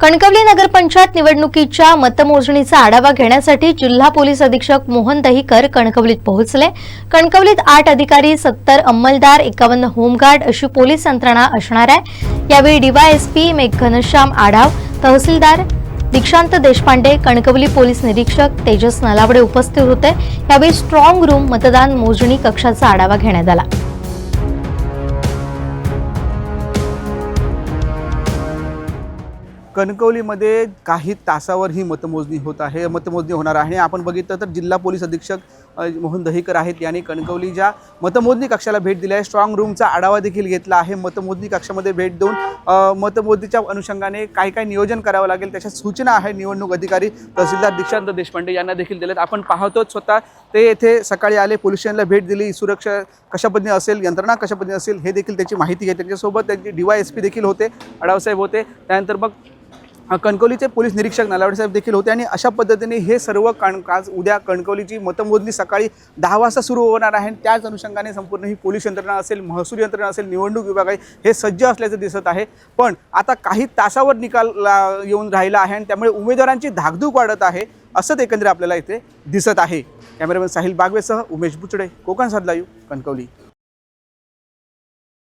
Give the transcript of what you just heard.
कणकवली नगरपंचायत निवडणुकीच्या मतमोजणीचा आढावा घेण्यासाठी जिल्हा पोलीस अधीक्षक मोहन दहीकर कणकवलीत पोहोचले. कणकवलीत आठ अधिकारी सत्तर अंमलदार एकावन्न होमगार्ड अशी पोलीस यंत्रणा असणार आहे. यावेळी डीवायएसपी मेघ घनश्याम आढाव तहसीलदार दीक्षांत देशपांडे कणकवली पोलीस निरीक्षक तेजस नलावडे उपस्थित होते. यावेळी स्ट्रॉंग रूम मतदान मोजणी कक्षाचा आढावा घेण्यात आला. कणकवलीमध्ये काही तासावर ही मतमोजणी होत आहे. मतमोजणी होणार आहे. आपण बघितलं तर जिल्हा पोलीस अधीक्षक मोहन दहीकर आहेत. यांनी कणकवलीच्या मतमोजणी कक्षाला भेट दिली आहे. स्ट्रॉंग रूमचा आढावा देखील घेतला आहे. मतमोजणी कक्षामध्ये भेट देऊन मतमोजणीच्या अनुषंगाने काय काय नियोजन करावं लागेल. त्याच्या सूचना आहे निवडणूक अधिकारी तहसीलदार दीक्षांत देशपांडे यांना देखील दिल्यात. आपण पाहतोच स्वतः ते येथे सकाळी आले पोलीस स्टेशनला भेट दिली. सुरक्षा कशा पद्धतीने असेल यंत्रणा कशा पद्धतीने असेल हे देखील त्याची माहिती घेतली. त्यांच्यासोबत त्यांचे डी वाय एस पी देखील होते आढावसाहेब होते. त्यानंतर मग कणकवलीचे पोलीस निरीक्षक नलावडे साहेब देखील होते आणि अशा पद्धतीने हे सर्व कण आज उद्या कणकवलीची मतमोजणी सकाळी दहा वाजता सुरू होणार आहे आणि त्याच अनुषंगाने संपूर्ण ही पोलीस यंत्रणा असेल महसूल यंत्रणा असेल निवडणूक विभाग आहे हे सज्ज असल्याचं दिसत आहे. पण आता काही तासावर निकाल ला- येऊन राहिला आहे आणि त्यामुळे उमेदवारांची धाकधूक वाढत आहे असंच एकंदरीत आपल्याला इथे दिसत आहे. कॅमेरामॅन साहिल बागवेसह उमेश बुचडे कोकण साधलायू कणकवली.